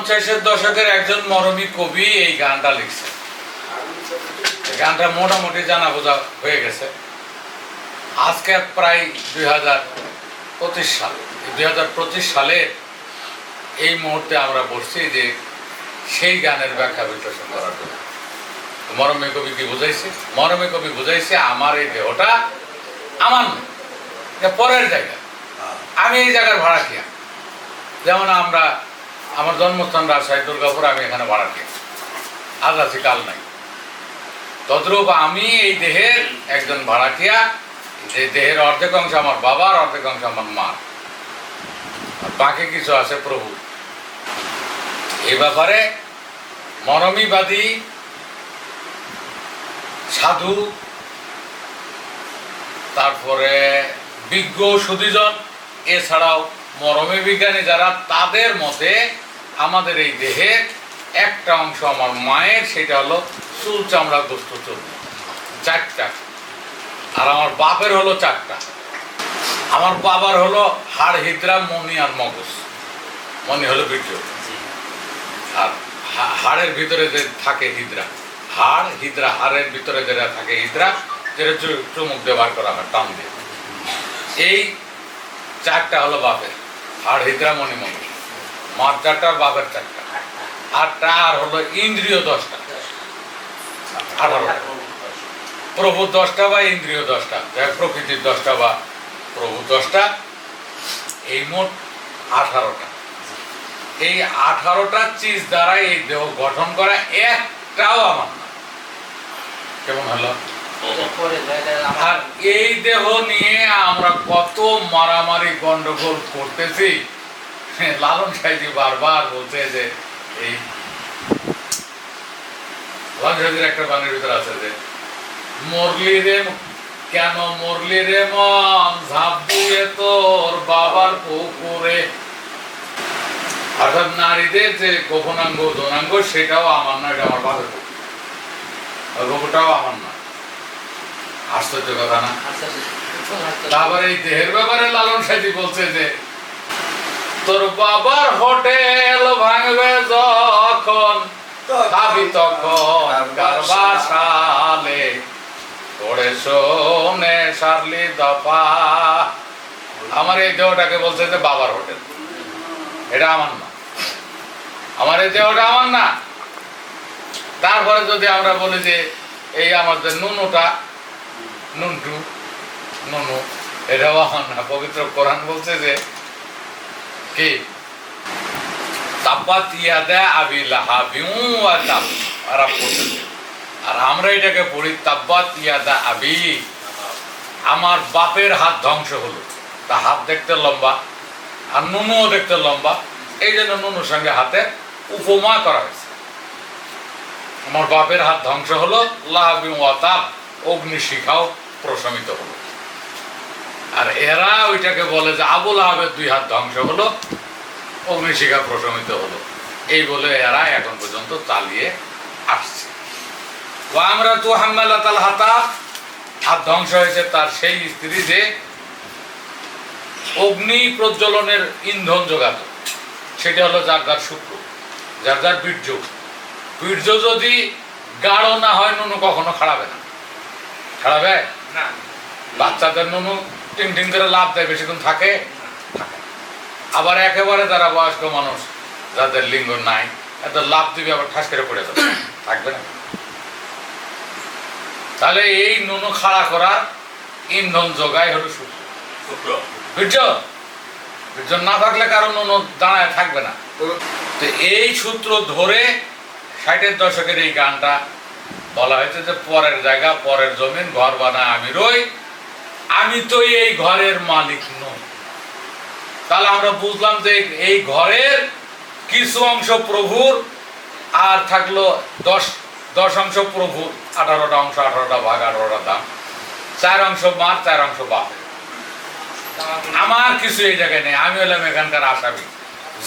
পঞ্চাশের দশকের একজন মরমী কবি এই গানটা লিখছে। গানটা মোটামুটি জানা বোঝা হয়ে গেছে। আজকে প্রায় দুই হাজার পঁচিশ সাল দুই হাজার পঁচিশ সালে এই মুহূর্তে আমরা বসছি যে সেই গানের ব্যাখ্যা বিশ্লেষণ করার জন্য। মরমে কবি কি বুঝাইছে? মরমে কবি বুঝাইছে আমার এই দেহটা আমার পরের জায়গা। আমি এই জায়গার ভাড়া খেয়া যেমন আমরা আমার জন্মস্থান রাজশাহী, দুর্গাপুর, আমি এখানে ভাড়া খেয়ে আজ আছি, কাল নাই। তদ্রূপ আমি এই দেহের একজন ভাড়াটিয়া, যে দেহের অর্ধেক অংশ আমার বাবার অর্ধেক অংশ আমার মা। বাকি কিছু আছে প্রভু। এই ব্যাপারে মরমীবাদী, সাধু, তারপরে বিজ্ঞ সুদীজন এছাড়াও মরমী বিজ্ঞানী যারা তাদের মতে আমাদের এই দেহের একটা অংশ আমার মায়ের সেটা হলো চুল চামড়া গোস্ত চর্বি। চারটা। আর আমার বাপের হলো চারটা। আমার বাবার হলো হাড় হিদ্রা মনি আর মগজ। মনি হলো বীর্য। আর হাড়ের ভিতরে যে থাকে হিদ্রা হাড় হিদ্রা হাড়ের ভিতরে যেটা থাকে হিদ্রা যেটা চুমুক ব্যবহার করা হয় টান দিয়ে। এই চারটা হলো বাপের। হাড় হিদ্রা মনি মগজ মার চারটা আর বাপের চারটা। আটটা আর হলো ইন্দ্রিয় দশটা। প্রভু দশটা বা ইন্দ্রিয় দশটা? প্রকৃতির দশটা বা প্রভু দশটা, এই মোট আঠারোটা। এই আঠারোটা চিজ দ্বারা এই দেহ গঠন করা একটাও আমার না। কেমন হলো? আর এই দেহ নিয়ে আমরা কত মারামারি গন্ডগোল করতেছি। লালন সাহেজি বারবার বলছে যে এই একটা গানের ভিতরে আছে যে, মরলি রে কেন মরলি রে মন? ঝাঁপ দিয়ে তোর বাবার পুকুরে। অর্থাৎ নারীদের যে গোপনাঙ্গ যৌনাঙ্গ সেটাও আমার না, এটা আমার আর গোপটাও আমার না। আশ্চর্য কথা না। তারপরে এই দেহের ব্যাপারে লালন সাহেজি বলছে যে, তোর বাবার হোটেল ভাঙবে যখন, খাবি তখন গারবাসালে তোরে শোনে সারলি দফা। আমার এই দেহটাকে বলছে যে, বাবার হোটেল। এটা আমার না। আমার এই দেহটা আমার না। তারপরে যদি আমরা বলি যে, এই আমাদের নুনুটা নুনটু নুনু এটাও না। পবিত্র কোরআন বলছে যে, কি? আবি আর আমরা এটাকে পড়ি তাব্বাত আবি। আমার বাপের হাত ধ্বংস হলো। তা হাত দেখতে লম্বা, আর নুনুও দেখতে লম্বা। এই জন্য নুনুর সঙ্গে হাতে উপমা করা হয়েছে। আমার বাপের হাত ধ্বংস হলো, লাহাবিউ ওয়া অগ্নি শিখাও, প্রশমিত হলো। আর এরা ওইটাকে বলে যে আবুল আহাবের দুই হাত ধ্বংস হলো অগ্নিশিখা প্রশমিত হলো। এই বলে এরা এখন পর্যন্ত চালিয়ে আসছে। ও আমরা তো হাম্মালা তাল হাতা হাত ধ্বংস হয়েছে তার সেই স্ত্রী যে অগ্নি প্রজ্বলনের ইন্ধন যোগাত। সেটা হলো যার যার শুক্র, যার যার বীর্য। বীর্য যদি গাঢ় না হয়, নুনু কখনো খাড়াবে না। খাড়াবে বাচ্চাদের নুনু টিং টিং করে লাভ দেয় বেশিক্ষণ থাকে? আবার একেবারে যারা বয়স্ক মানুষ যাদের লিঙ্গ নাই লাভ দিবে আবার ঠাস করে পড়ে যাবে। থাকবে না। তাহলে এই নুনু খাড়া করার ইন্ধন যোগায় হলো বীর্য বীর্য না থাকলে কারণ নুনু দাঁড়ায় থাকবে না। তো এই সূত্র ধরে ষাটের দশকের এই গানটা বলা হয়েছে যে পরের জায়গা পরের জমিন ঘর বানায় আমি রই আমি তো এই ঘরের মালিক নই। তাহলে আমরা বুঝলাম যে এই ঘরের কিছু অংশ প্রভুর আর থাকল দশ দশ অংশ প্রভু আঠারোটা অংশ আঠারোটা ভাগ আঠারোটা দাম চার অংশ মার চার অংশ বাপ। আমার কিছু এই জায়গায় নেই আমি হলাম এখানকার আসামি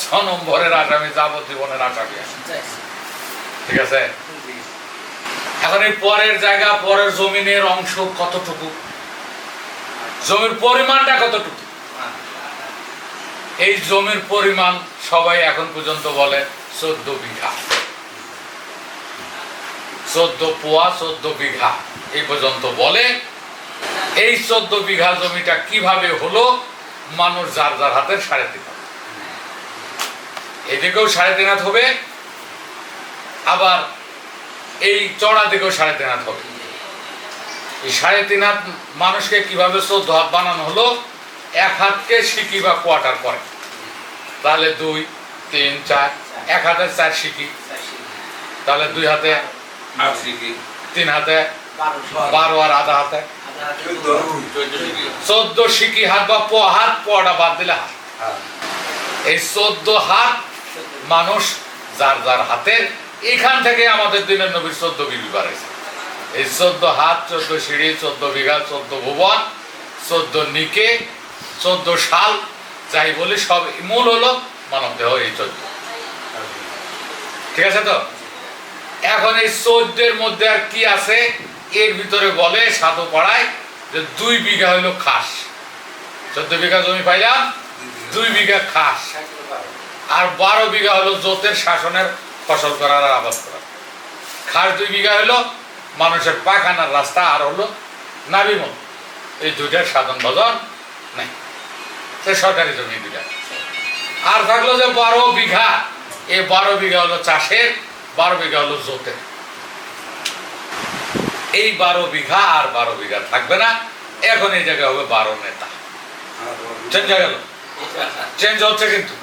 জনম ভরের আসামি যাবজ্জীবনের আসামি। ঠিক আছে? এখন এই পরের জায়গা, পরের জমিনের অংশ কতটুকু? জমির পরিমাণটা কতটুকু? এই জমির পরিমাণ সবাই এখন পর্যন্ত বলে চোদ্দ বিঘা। চোদ্দ পোয়া, চোদ্দ বিঘা। এই পর্যন্ত বলে। এই চোদ্দ বিঘা জমিটা কীভাবে হলো? মানুষ যার যার হাতের সাড়ে তিন হাত। এদিকেও সাড়ে তিন হাত হবে। আবার এই চড়া দিকেও সাড়ে তিন হাত হবে। এই সাড়ে তিন হাত মানুষকে কীভাবে চোদ্দ হাত বানানো হলো? এক হাতকে সিকি বা কোয়ার্টার করে। তাহলে দুই তিন চার। এক হাতে চার সিকি। তাহলে দুই হাতে আট সিকি। তিন হাতে বারো আর আধা হাতে। চোদ্দ। সিকি। হাত বা প হাত পটা বাদ দিলে হাত। এই চোদ্দ হাত মানুষ যার যার হাতের এখান থেকে আমাদের দিনের নবীর চোদ্দ বিবি বাড়াইছে। এই চোদ্দ হাত, চোদ্দ সিঁড়ি, চোদ্দ বিঘা, চোদ্দ ভুবন, চোদ্দ নিকে, চোদ্দ সাল যাই বলি সব মূল হলো মানব দেহ এই চোদ্দ। ঠিক আছে তো? এখন এই চোদ্দের মধ্যে আর কি আছে? এর ভিতরে বলে সাধু পাড়ায় যে দুই বিঘা হইল খাস। চোদ্দ বিঘা জমি পাইলাম, দুই বিঘা খাস। আর বারো বিঘা হলো জোতের শাসনের ফসল করার আর আবাদ করা। খাস দুই বিঘা হলো মানুষের পায়খানার রাস্তা আর হলো নাবিমন এই দুইটার সাধন ভজন নাই। সে সরকারি জমি দুইটা। আর থাকল যে বারো বিঘা। এই বারো বিঘা হলো চাষের বারো বিঘা হলো জোতের। এই বারো বিঘা আর বারো বিঘা থাকবে না। এখন এই জায়গায় হবে বারো নেতা। চেঞ্জ হয়ে গেল। চেঞ্জ হচ্ছে কিন্তু।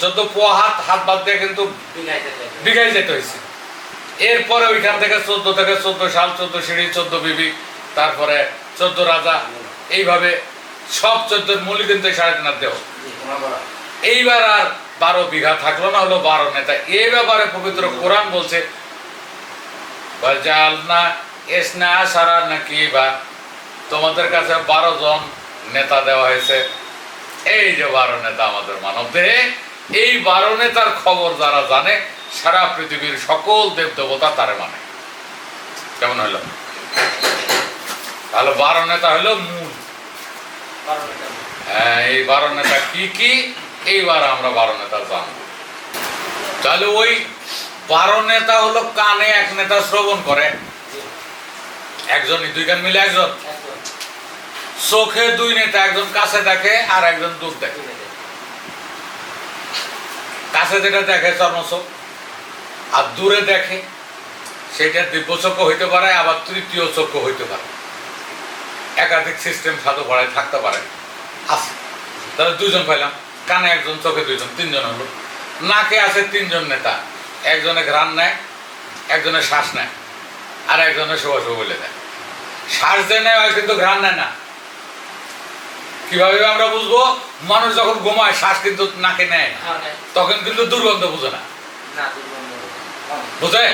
চোদ্দ পোয়া হাত হাত বাদ দিয়ে কিন্তু বিঘাই যেতে হয়েছে। এরপরে ওইখান থেকে চোদ্দ থেকে চোদ্দ সাল চোদ্দ সিঁড়ি চোদ্দ বিবি তারপরে চোদ্দ রাজা এইভাবে সব চোদ্দোর মূল্য কিন্তু সাড়ে তিন দেহ এইবার আর বারো বিঘা থাকল না হলো বারো নেতা। এই ব্যাপারে পবিত্র কোরআন বলছে না এসনা সারা নাকি বা তোমাদের কাছে বারো জন নেতা দেওয়া হয়েছে। এই যে বারো নেতা আমাদের মানব দেহে এই বারো নেতার খবর যারা জানে সারা পৃথিবীর সকল দেব দেবতা তারে মানে। কেমন হলো? তাহলে বারো নেতা হলো মূল। হ্যাঁ এই বারো নেতা কি কি? এইবার আমরা বারো নেতা জানব। তাহলে ওই বারো নেতা হলো কানে এক নেতা শ্রবণ করে। একজনই দুই কান মিলে একজন? চোখে দুই নেতা একজন কাছে দেখে আর একজন দূর দেখে। কাছে যেটা দেখে চর্মচোখ আর দূরে দেখে, সেটা দিব্য চক্ষু হইতে পারে, আবার তৃতীয় চক্ষু হইতে পারে। একাধিক সিস্টেম সাধু পাড়ায় থাকতে পারে। আছে। তাহলে দুজন পাইলাম। কানে একজন, চোখে দুইজন, তিনজন হলো। নাকে আছে তিনজন নেতা। একজনে ঘ্রাণ নেয়, একজনে শ্বাস নেয়, আর একজনে শুভ শুভ বলে দেয়। শ্বাস দিয়ে নেয়, কিন্তু ঘ্রাণ নেয় না। কীভাবে আমরা বুঝব? মানুষ যখন ঘুমায় শ্বাস কিন্তু নাকে নেয় তখন কিন্তু দুর্গন্ধ বুঝে না। বুঝে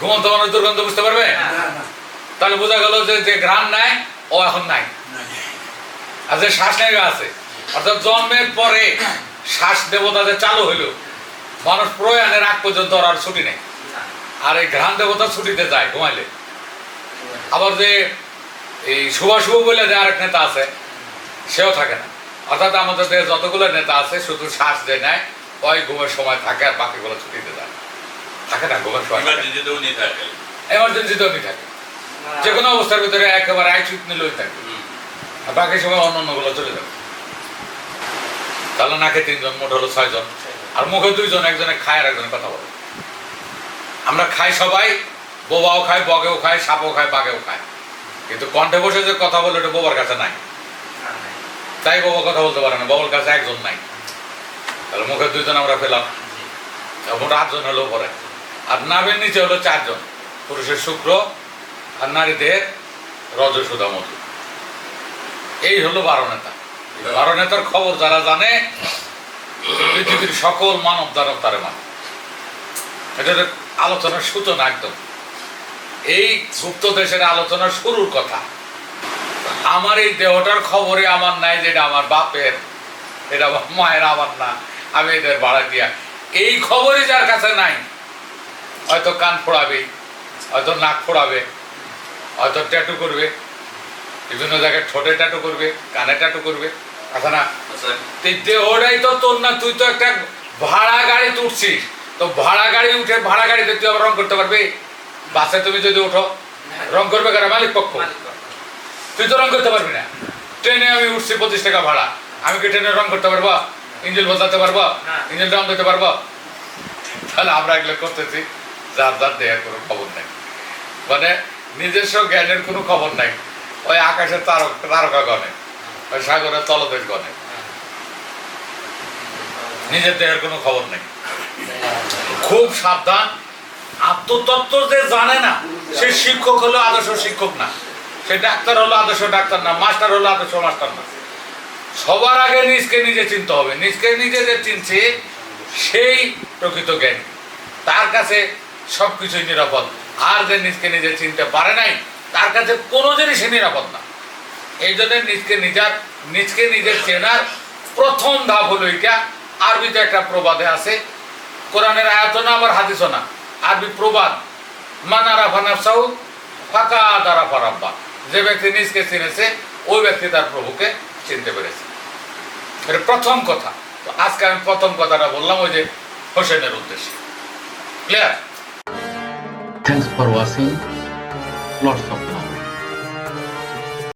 ঘুমন্ত মানুষ দুর্গন্ধ বুঝতে পারবে? তাহলে বোঝা গেল যে যে ঘ্রাণ নেয় ও এখন নাই। আর যে শ্বাস নেয় আছে অর্থাৎ জন্মের পরে শ্বাস দেবতা যে চালু হইল মানুষ প্রয়াণের আগ পর্যন্ত ওর আর ছুটি নেই। আর এই ঘ্রাণ দেবতা ছুটিতে যায় ঘুমাইলে। আবার যে এই শুভ শুভ বলে যে আরেক নেতা আছে সেও থাকে না। অর্থাৎ আমাদের দেশে যতগুলো নেতা আছে শুধু শ্বাস যে নেয় ওই ঘুমের সময় থাকে আর বাকিগুলো ছুটিতে যায়। থাকে না ঘুমের সময় ইমার্জেন্সিতে উনি থাকে। যে কোনো অবস্থার ভিতরে একেবারে আইচুত নিলেই থাকে। আর বাকি সময় অন্য অন্যগুলো চলে যাবে। তাহলে নাকে তিনজন মোট হলো ছয়জন। আর মুখে দুইজন একজনে খায় আর একজনে কথা বলে। আমরা খাই সবাই বোবাও খায় বগেও খায় সাপও খায় বাঘেও খায়। কিন্তু কণ্ঠে বসে যে কথা বলে ওটা বোবার কাছে নাই। তাই বাবা কথা বলতে পারে না। বাবার কাছে একজন নাই। তাহলে মুখে দুইজন আমরা পেলাম। মোট আটজন হলো পরে আর নাভের নিচে হলো চারজন। পুরুষের শুক্র আর নারীদের রজসুদা মধু। এই হলো বারো নেতা। বারো নেতার খবর যারা জানে, পৃথিবীর সকল মানব দানব তারে মানে। এটা আলোচনার সূচনা একদম। এই গুপ্ত দেশের আলোচনার শুরুর কথা। আমার এই দেহটার খবরে আমার নাই যেটা আমার বাপের এটা আমার মায়ের আমার না। আমি এদের ভাড়া দিয়া। এই খবরই যার কাছে নাই। হয়তো কান ফোড়াবে হয়তো নাক ফোড়াবে হয়তো ট্যাটু করবে বিভিন্ন জায়গায় ঠোঁটে ট্যাটু করবে কানে ট্যাটু করবে। আছে না আচ্ছা। তুই দেহটাই তো তোর না তুই তো একটা ভাড়া গাড়ি তুলছিস তো ভাড়া গাড়ি উঠে ভাড়া গাড়িতে তুই আবার রং করতে পারবি? বাসে তুমি যদি উঠো রং করবে কারা মালিক পক্ষ। তুই তো রং করতে পারবি না। ট্রেনে আমি উঠছি পঁচিশ টাকা ভাড়া। আমি কি ট্রেনে রং করতে পারব? ইঞ্জিন বদলাতে পারব? ইঞ্জিন ডাউন করতে পারব? তাহলে আমরা এগুলো করতেছি। যার যার দেওয়ার কোনো খবর নাই। মানে নিজস্ব জ্ঞানের কোনো খবর নাই। ওই আকাশের তারক তারকা গণে ওই সাগরের তলদেশ গণে নিজের দেহের কোনো খবর নেই। খুব সাবধান। আত্মতত্ত্ব যে জানে না সে শিক্ষক হলো আদর্শ শিক্ষক না। সে ডাক্তার হলো আদর্শ ডাক্তার না, মাস্টার হলো আদর্শ মাস্টার না। সবার আগে নিজকে নিজে চিনতে হবে। নিজকে নিজে যে চিনছে, সেই প্রকৃত জ্ঞান। তার কাছে সব কিছুই নিরাপদ। আর যে নিজকে নিজে চিনতে পারে নাই, তার কাছে কোনো জিনিসই নিরাপদ না। এই জন্য নিজকে নিজের নিজকে নিজের চেনার প্রথম ধাপ হলো এটা। আরবিতে একটা প্রবাদে আছে, কোরআনের আয়াত না, আবার হাদিসও না। আরবি প্রবাদ মানারা ফানাফসাউ ফাঁকা দ্বারা ফারাব্বা যে ব্যক্তি নিজকে চিনেছে, ওই ব্যক্তি তার প্রভুকে চিনতে পেরেছে। এটা প্রথম কথা। তো আজকে আমি প্রথম কথাটা বললাম, ওই যে হোসেনের উদ্দেশ্যে। Clear thanks for watching.